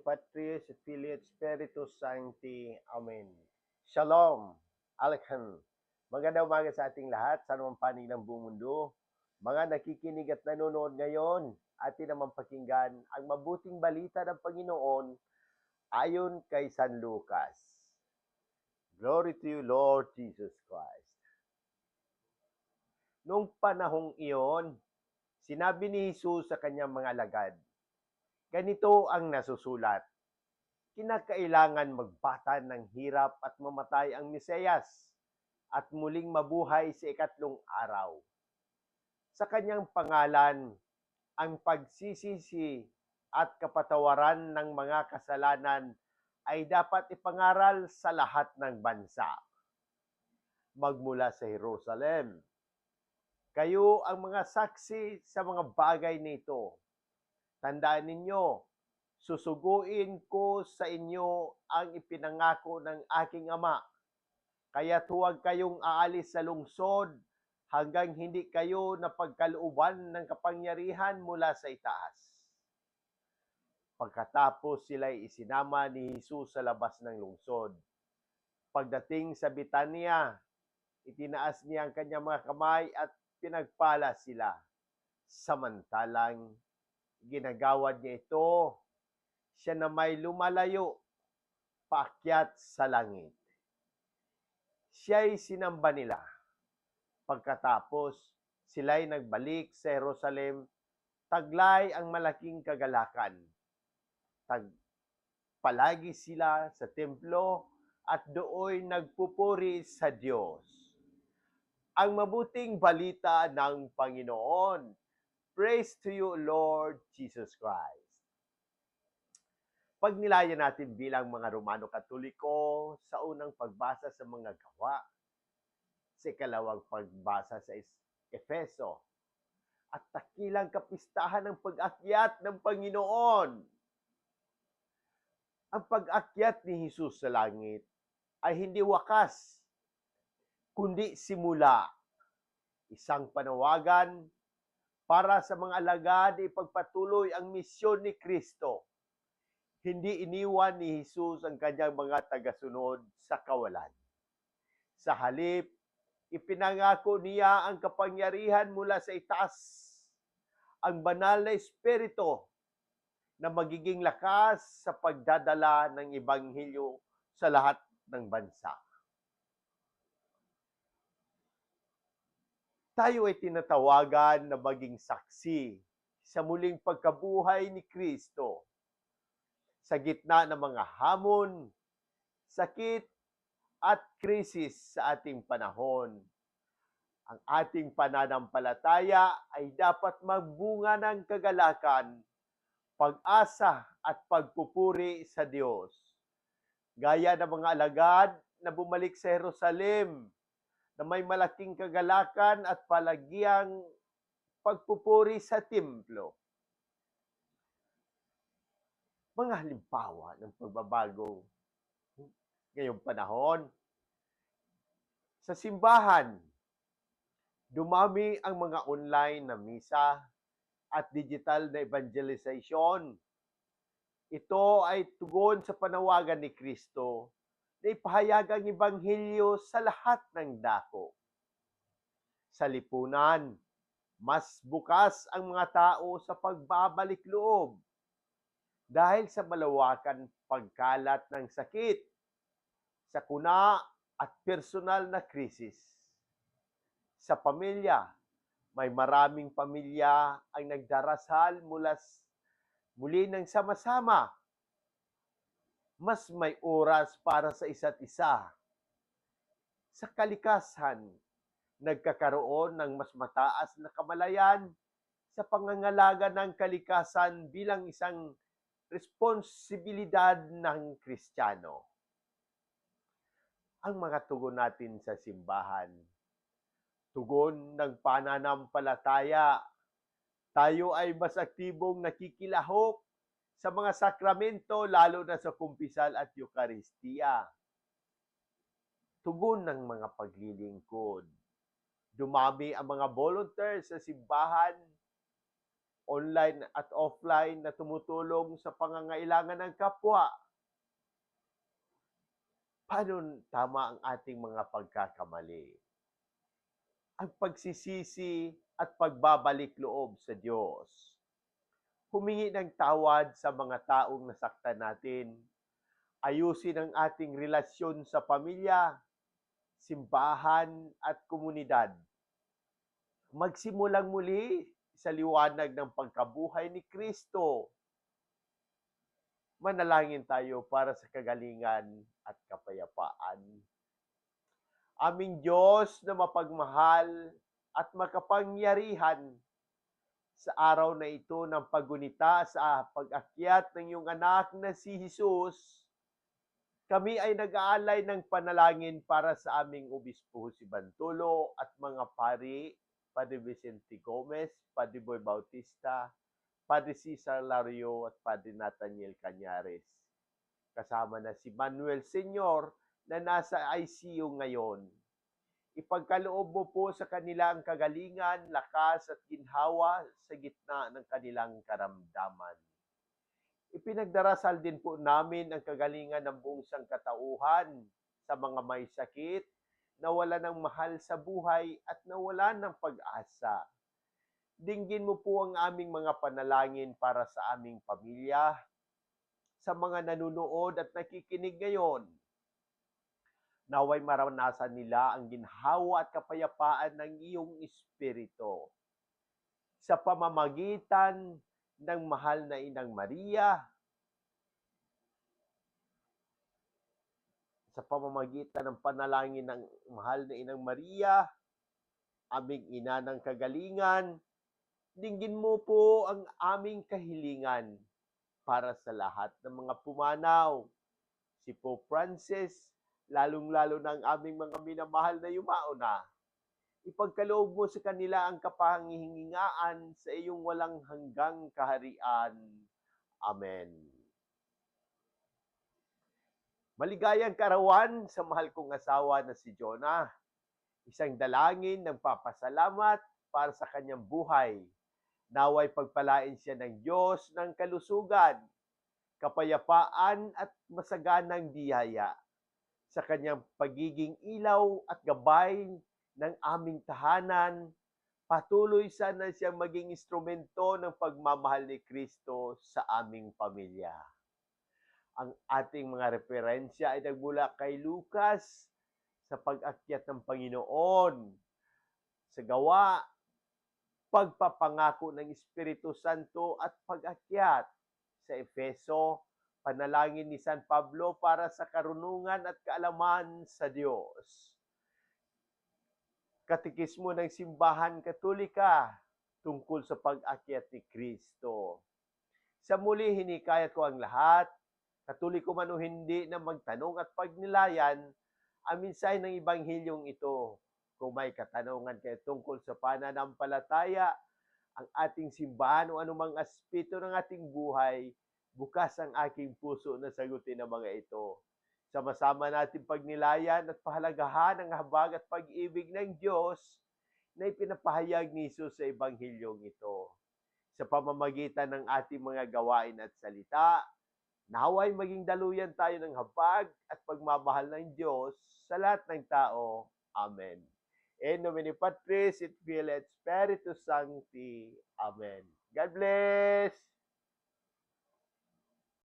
Patris et Spiritus Sancti. Amen. Shalom. Alekhan. Magandang umaga sa ating lahat, sa anumang panig ng buong mundo. Mga nakikinig at nanonood ngayon, atin naman pakinggan ang mabuting balita ng Panginoon ayon kay San Lucas. Glory to you, Lord Jesus Christ. Noong panahong iyon, sinabi ni Jesus sa kanyang mga alagad, ganito ang nasusulat. Kinakailangan magbata ng hirap at mamatay ang Mesiyas at muling mabuhay sa ikatlong araw. Sa kanyang pangalan, ang pagsisisi at kapatawaran ng mga kasalanan ay dapat ipangaral sa lahat ng bansa. Magmula sa Jerusalem. Kayo ang mga saksi sa mga bagay nito. Tandaan ninyo, susuguin ko sa inyo ang ipinangako ng aking ama. Kaya huwag kayong aalis sa lungsod hanggang hindi kayo napagkalooban ng kapangyarihan mula sa itaas. Pagkatapos sila'y isinama ni Jesus sa labas ng lungsod. Pagdating sa Bitanya, itinaas niya ang kanyang mga kamay at pinagpala sila. Samantalang ginagawad niya ito, siya na may lumalayo, paakyat sa langit. Siya'y sinamba nila. Pagkatapos, sila'y nagbalik sa Jerusalem, taglay ang malaking kagalakan. Tag palagi sila sa templo at dooy nagpupuri sa Diyos. Ang mabuting balita ng Panginoon. Praise to you, Lord Jesus Christ. Pag nilaya natin bilang mga Romano Katoliko sa unang pagbasa sa mga gawa, sa ikalawang pagbasa sa Es- Efeso, at takilang kapistahan ng pag-akyat ng Panginoon. Ang pag-akyat ni Jesus sa langit ay hindi wakas, kundi simula. Isang panawagan para sa mga alagad ipagpatuloy ang misyon ni Kristo. Hindi iniwan ni Jesus ang kanyang mga tagasunod sa kawalan. Sa halip, ipinangako niya ang kapangyarihan mula sa itaas, ang banal na espiritu na magiging lakas sa pagdadala ng ebanghelyo sa lahat ng bansa. Tayo ay tinatawagan na maging saksi sa muling pagkabuhay ni Kristo sa gitna ng mga hamon, sakit, at krisis sa ating panahon. Ang ating pananampalataya ay dapat magbunga ng kagalakan, pag-asa at pagpupuri sa Diyos. Gaya ng mga alagad na bumalik sa Jerusalem na may malaking kagalakan at palagiang pagpupuri sa templo. Mga halimbawa ng pagbabago ngayong panahon. Sa simbahan, dumami ang mga online na misa at digital na evangelization. Ito ay tugon sa panawagan ni Kristo na ipahayag ang ebanghelyo sa lahat ng dako. Sa lipunan, mas bukas ang mga tao sa pagbabalik loob dahil sa malawakan pagkalat ng sakit, sakuna at personal na krisis. Sa pamilya, may maraming pamilya ang nagdarasal mula muli ng sama-sama. Mas may oras para sa isa't isa. Sa kalikasan, nagkakaroon ng mas mataas na kamalayan sa pangangalaga ng kalikasan bilang isang responsibilidad ng Kristiyano. Ang mga tugon natin sa simbahan, tugon ng pananampalataya, tayo ay mas aktibong nakikilahok sa mga sakramento lalo na sa kumpisal at Eukaristiya. Tugon ng mga paglilingkod. Dumami ang mga volunteers sa simbahan online at offline na tumutulong sa pangangailangan ng kapwa. Paano tama ang ating mga pagkakamali? Ang pagsisisi at pagbabalik loob sa Diyos. Humingi ng tawad sa mga taong nasaktan natin. Ayusin ang ating relasyon sa pamilya, simbahan at komunidad. Magsimulang muli sa liwanag ng pagkabuhay ni Kristo. Manalangin tayo para sa kagalingan at kapayapaan. Aming Diyos na mapagmahal at makapangyarihan sa araw na ito ng pagunita sa pag-akyat ng iyong anak na si Jesus, kami ay nag-aalay ng panalangin para sa aming obispo si Bantulo at mga pari, Padre Vicente Gomez, Padre Boy Bautista, Padre Cesar Lario at Padre Nathaniel Cañares. Kasama na si Manuel Senyor na nasa ICU ngayon. Ipagkaloob mo po sa kanila ang kagalingan, lakas at ginhawa sa gitna ng kanilang karamdaman. Ipinagdarasal din po namin ang kagalingan ng buong sangkatauhan sa mga may sakit, nawala ng mahal sa buhay at nawala ng pag-asa. Dinggin mo po ang aming mga panalangin para sa aming pamilya, sa mga nanunood at nakikinig ngayon. Naway maranasan nila ang ginhawa at kapayapaan ng iyong espiritu. Sa pamamagitan ng mahal na Inang Maria, sa pamamagitan ng panalangin ng mahal na Inang Maria, aming ina ng kagalingan, dinggin mo po ang aming kahilingan para sa lahat ng mga pumanaw. Si Pope Francis, lalong-lalo ang aming mga minamahal na yumauna. Ipagkaloob mo sa kanila ang kapangihingaan sa iyong walang hanggang kaharian. Amen. Maligayang karawan sa mahal kong asawa na si Jonah. Isang dalangin ng papasalamat para sa kanyang buhay. Naway pagpalain siya ng Diyos ng kalusugan, kapayapaan at masaganang biyaya sa kanyang pagiging ilaw at gabay ng aming tahanan. Patuloy sana siyang maging instrumento ng pagmamahal ni Kristo sa aming pamilya. Ang ating mga referensya ay nagmula kay Lucas sa pag-akyat ng Panginoon, sa gawa, pagpapangako ng Espiritu Santo at pag-akyat sa Efeso, panalangin ni San Pablo para sa karunungan at kaalaman sa Diyos. Katikismo ng Simbahan Katolika tungkol sa pag-akyat ni Kristo. Sa muli, hinikayat ko ang lahat, katoliko man o hindi, na magtanong at pagnilayan ang mensahe ng Ebanghilyong ito. Kung may katanungan kayo tungkol sa pananampalataya, ang ating simbahan o anumang aspeto ng ating buhay, bukas ang aking puso na sagutin ang mga ito. Sama-sama natin pagnilayan at pahalagahan ang habag at pag-ibig ng Diyos na ipinapahayag ni Jesus sa Ebanghilyong ito. Sa pamamagitan ng ating mga gawain at salita, naway maging daluyan tayo ng habag at pagmamahal ng Diyos sa lahat ng tao. Amen. In nomine Patris et Filii et Spiritus Sancti. Amen. God bless!